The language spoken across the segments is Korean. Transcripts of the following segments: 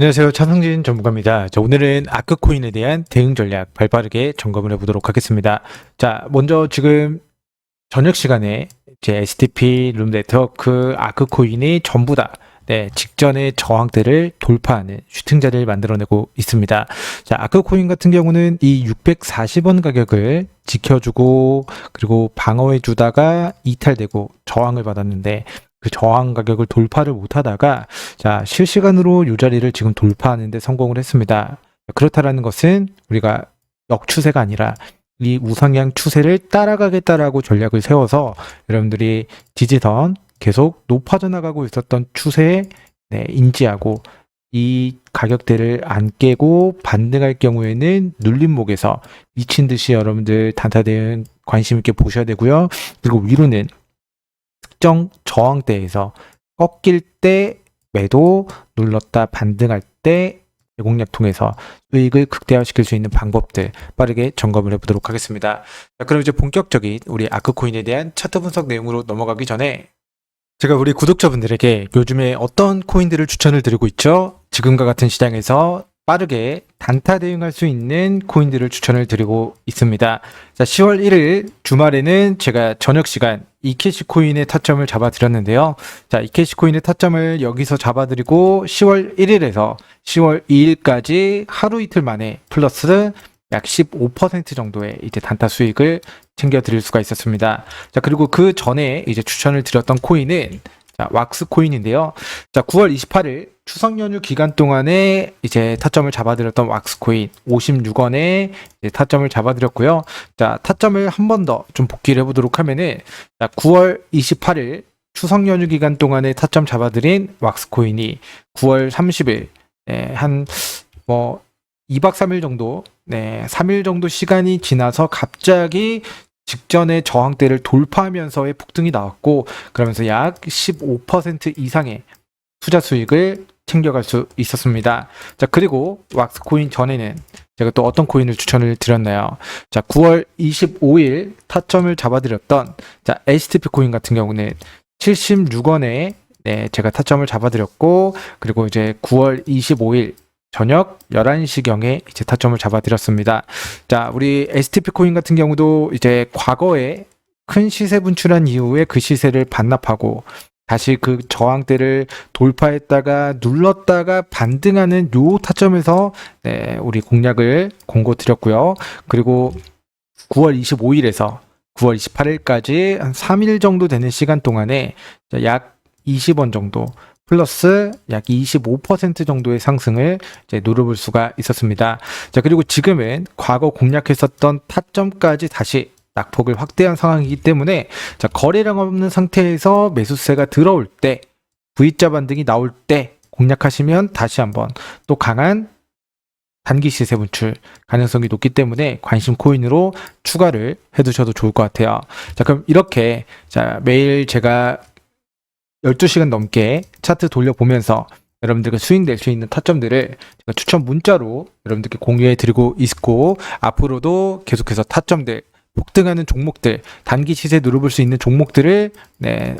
안녕하세요. 차성진 전문가입니다. 자, 오늘은 아크코인에 대한 대응 전략 발빠르게 점검을 해보도록 하겠습니다. 자, 먼저 지금 저녁 시간에 제 STP, 룸 네트워크, 아크코인이 전부 다 네, 직전의 저항대를 돌파하는 슈팅 자리를 만들어내고 있습니다. 자, 아크코인 같은 경우는 이 640원 가격을 지켜주고 그리고 방어해 주다가 이탈되고 저항을 받았는데 그 저항 가격을 돌파를 못하다가 자 실시간으로 이 자리를 지금 돌파하는데 성공을 했습니다. 그렇다라는 것은 우리가 역추세가 아니라 이 우상향 추세를 따라가겠다라고 전략을 세워서 여러분들이 지지선 계속 높아져 나가고 있었던 추세에 네, 인지하고 이 가격대를 안 깨고 반등할 경우에는 눌림목에서 미친 듯이 여러분들 단타 대응 관심 있게 보셔야 되고요. 그리고 위로는 특정 저항대에서 꺾일 때 매도 눌렀다 반등할 때 제공략 통해서 수익을 극대화시킬 수 있는 방법들 빠르게 점검을 해보도록 하겠습니다. 자, 그럼 이제 본격적인 우리 아크코인에 대한 차트 분석 내용으로 넘어가기 전에 제가 우리 구독자분들에게 요즘에 어떤 코인들을 추천을 드리고 있죠? 지금과 같은 시장에서 빠르게 단타 대응할 수 있는 코인들을 추천을 드리고 있습니다. 자, 10월 1일 주말에는 제가 저녁 시간 이캐시 코인의 타점을 잡아드렸는데요. 자, 이캐시 코인의 타점을 여기서 잡아드리고 10월 1일에서 10월 2일까지 하루 이틀 만에 플러스 약 15% 정도의 이제 단타 수익을 챙겨 드릴 수가 있었습니다. 자, 그리고 그 전에 이제 추천을 드렸던 코인은 자, 왁스 코인인데요. 자, 9월 28일 추석 연휴 기간 동안에 이제 타점을 잡아드렸던 왁스 코인 56원에 타점을 잡아드렸고요. 자, 타점을 한 번 더 좀 복귀를 해보도록 하면은 자, 9월 28일 추석 연휴 기간 동안에 타점 잡아드린 왁스 코인이 9월 30일 네, 한뭐 2박 3일 정도, 네, 3일 정도 시간이 지나서 갑자기 직전의 저항대를 돌파하면서의 폭등이 나왔고, 그러면서 약 15% 이상의 투자 수익을 챙겨갈 수 있었습니다. 자, 그리고 왁스 코인 전에는 제가 또 어떤 코인을 추천을 드렸나요? 자, 9월 25일 타점을 잡아드렸던 자, HTP 코인 같은 경우는 76원에 네, 제가 타점을 잡아드렸고, 그리고 이제 9월 25일 저녁 11시경에 이제 타점을 잡아드렸습니다. 자, 우리 STP 코인 같은 경우도 이제 과거에 큰 시세 분출한 이후에 그 시세를 반납하고 다시 그 저항대를 돌파했다가 눌렀다가 반등하는 요 타점에서 네, 우리 공략을 공고 드렸고요. 그리고 9월 25일에서 9월 28일까지 한 3일 정도 되는 시간 동안에 약 20원 정도 플러스 약 25% 정도의 상승을 이제 누려볼 수가 있었습니다. 자, 그리고 지금은 과거 공략했었던 타점까지 다시 낙폭을 확대한 상황이기 때문에 자, 거래량 없는 상태에서 매수세가 들어올 때 V자 반등이 나올 때 공략하시면 다시 한번 또 강한 단기 시세 분출 가능성이 높기 때문에 관심 코인으로 추가를 해두셔도 좋을 것 같아요. 자, 그럼 이렇게 자 매일 제가 12시간 넘게 차트 돌려보면서 여러분들과 수익 낼수 있는 타점들을 제가 추천 문자로 여러분들께 공유해 드리고 있고 앞으로도 계속해서 타점들 폭등하는 종목들 단기 시세 누려볼 수 있는 종목들을 네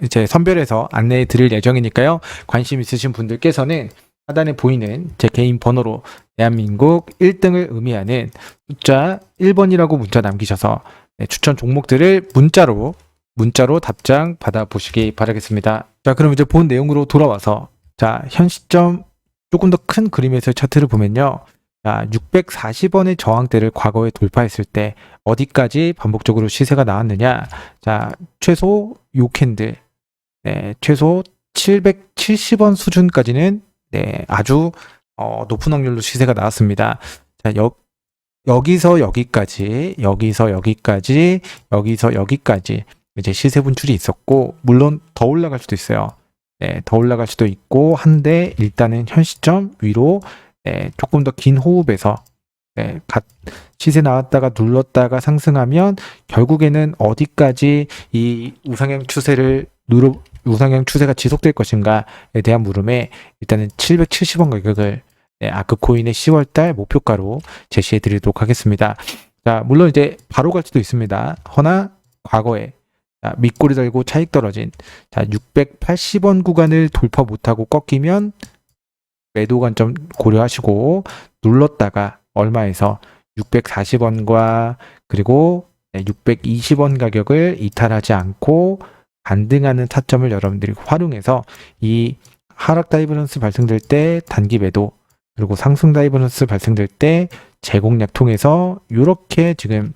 이제 선별해서 안내해 드릴 예정이니까요. 관심 있으신 분들께서는 하단에 보이는 제 개인 번호로 대한민국 1등을 의미하는 숫자 1번이라고 문자 남기셔서 네, 추천 종목들을 문자로 문자로 답장 받아보시기 바라겠습니다. 자, 그럼 이제 본 내용으로 돌아와서 자, 현 시점 조금 더 큰 그림에서 차트를 보면요. 자, 640원의 저항대를 과거에 돌파했을 때 어디까지 반복적으로 시세가 나왔느냐? 자, 최소 요 캔들, 네, 최소 770원 수준까지는 네, 아주 어, 높은 확률로 시세가 나왔습니다. 자, 여, 여기서 여기까지, 여기서 여기까지, 여기서 여기까지 이제 시세 분출이 있었고 물론 더 올라갈 수도 있어요. 네, 더 올라갈 수도 있고 한데 일단은 현 시점 위로 네, 조금 더 긴 호흡에서 네, 갓 시세 나왔다가 눌렀다가 상승하면 결국에는 어디까지 이 우상향 추세를 누르 우상향 추세가 지속될 것인가에 대한 물음에 일단은 770원 가격을 네, 아크코인의 10월달 목표가로 제시해 드리도록 하겠습니다. 자, 물론 이제 바로 갈 수도 있습니다. 허나 과거에 자, 밑꼬리 달고 차익 떨어진 자 680원 구간을 돌파 못하고 꺾이면 매도 관점 고려하시고 눌렀다가 얼마에서 640원과 그리고 620원 가격을 이탈하지 않고 반등하는 타점을 여러분들이 활용해서 이 하락 다이버런스 발생될 때 단기 매도 그리고 상승 다이버런스 발생될 때 제공약 통해서 이렇게 지금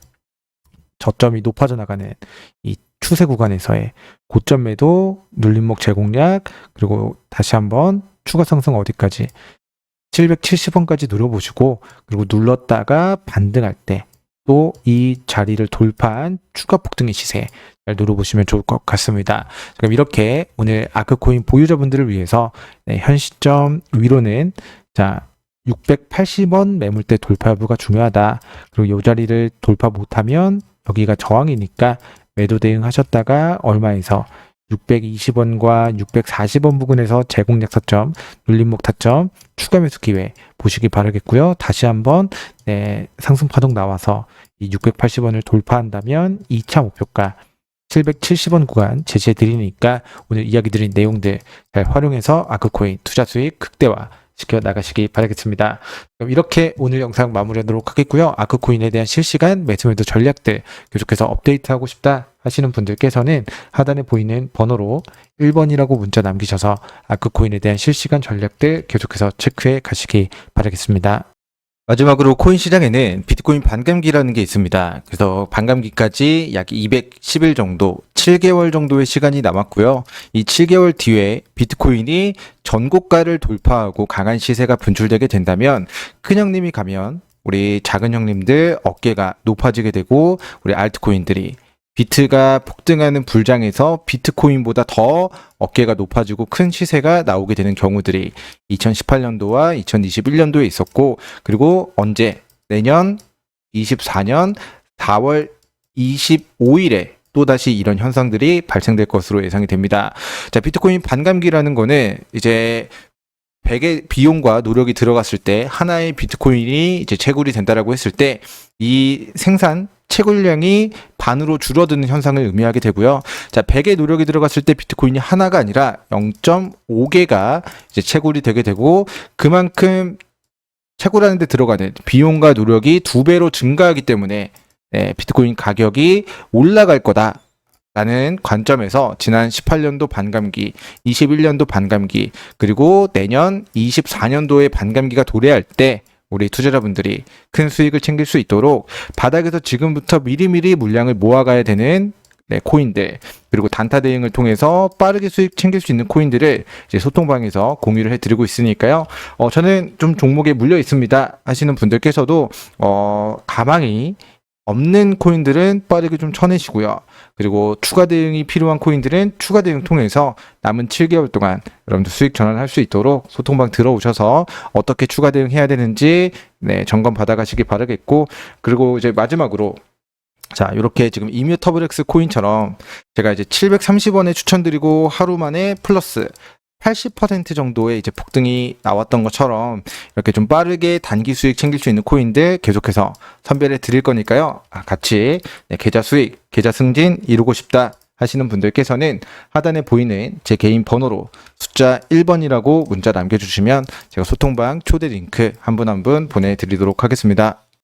저점이 높아져 나가는 이 추세 구간에서의 고점 매도 눌림목 제공약 그리고 다시 한번 추가 상승 어디까지 770원까지 누려보시고 그리고 눌렀다가 반등할 때 또 이 자리를 돌파한 추가 폭등의 시세 잘 누려보시면 좋을 것 같습니다. 그럼 이렇게 오늘 아크코인 보유자분들을 위해서 네, 현 시점 위로는 자 680원 매물대 돌파 여부가 중요하다. 그리고 이 자리를 돌파 못하면 여기가 저항이니까 매도 대응하셨다가 얼마에서 620원과 640원 부근에서 제공약 타점, 눌림목 타점, 추가 매수 기회 보시기 바라겠고요. 다시 한번 네, 상승 파동 나와서 이 680원을 돌파한다면 2차 목표가 770원 구간 제시해 드리니까 오늘 이야기 드린 내용들 잘 활용해서 아크코인 투자 수익 극대화 시켜 나가시기 바라겠습니다. 그럼 이렇게 오늘 영상 마무리하도록 하겠고요. 아크코인에 대한 실시간 매수매도 전략들 계속해서 업데이트하고 싶다 하시는 분들께서는 하단에 보이는 번호로 1번이라고 문자 남기셔서 아크코인에 대한 실시간 전략들 계속해서 체크해 가시기 바라겠습니다. 마지막으로 코인 시장에는 비트코인 반감기라는 게 있습니다. 그래서 반감기까지 약 210일 정도, 7개월 정도의 시간이 남았고요. 이 7개월 뒤에 비트코인이 전고가를 돌파하고 강한 시세가 분출되게 된다면 큰 형님이 가면 우리 작은 형님들 어깨가 높아지게 되고 우리 알트코인들이 비트가 폭등하는 불장에서 비트코인보다 더 어깨가 높아지고 큰 시세가 나오게 되는 경우들이 2018년도와 2021년도에 있었고 그리고 언제 내년 24년 4월 25일에 또다시 이런 현상들이 발생될 것으로 예상이 됩니다. 자, 비트코인 반감기라는 거는 이제 100의 비용과 노력이 들어갔을 때 하나의 비트코인이 이제 채굴이 된다라고 했을 때 이 생산 채굴량이 반으로 줄어드는 현상을 의미하게 되고요. 자, 100의 노력이 들어갔을 때 비트코인이 하나가 아니라 0.5개가 이제 채굴이 되게 되고 그만큼 채굴하는 데 들어가는 비용과 노력이 두 배로 증가하기 때문에 네, 비트코인 가격이 올라갈 거다. 라는 관점에서 지난 18년도 반감기, 21년도 반감기, 그리고 내년 24년도에 반감기가 도래할 때 우리 투자자분들이 큰 수익을 챙길 수 있도록 바닥에서 지금부터 미리미리 물량을 모아가야 되는 네, 코인들 그리고 단타 대응을 통해서 빠르게 수익 챙길 수 있는 코인들을 이제 소통방에서 공유를 해드리고 있으니까요. 어, 저는 좀 종목에 물려 있습니다 하시는 분들께서도 어, 가망이 없는 코인들은 빠르게 좀 쳐내시고요. 그리고 추가 대응이 필요한 코인들은 추가 대응 통해서 남은 7개월 동안 여러분들 수익 전환할 수 있도록 소통방 들어오셔서 어떻게 추가 대응해야 되는지 네, 점검 받아가시기 바라겠고 그리고 이제 마지막으로 자, 이렇게 지금 이뮤터블엑스 코인처럼 제가 이제 730원에 추천드리고 하루 만에 플러스 80% 정도의 이제 폭등이 나왔던 것처럼 이렇게 좀 빠르게 단기 수익 챙길 수 있는 코인들 계속해서 선별해 드릴 거니까요. 아, 같이 네, 계좌 수익, 계좌 승진 이루고 싶다 하시는 분들께서는 하단에 보이는 제 개인 번호로 숫자 1번이라고 문자 남겨주시면 제가 소통방 초대 링크 한 분 한분 보내드리도록 하겠습니다.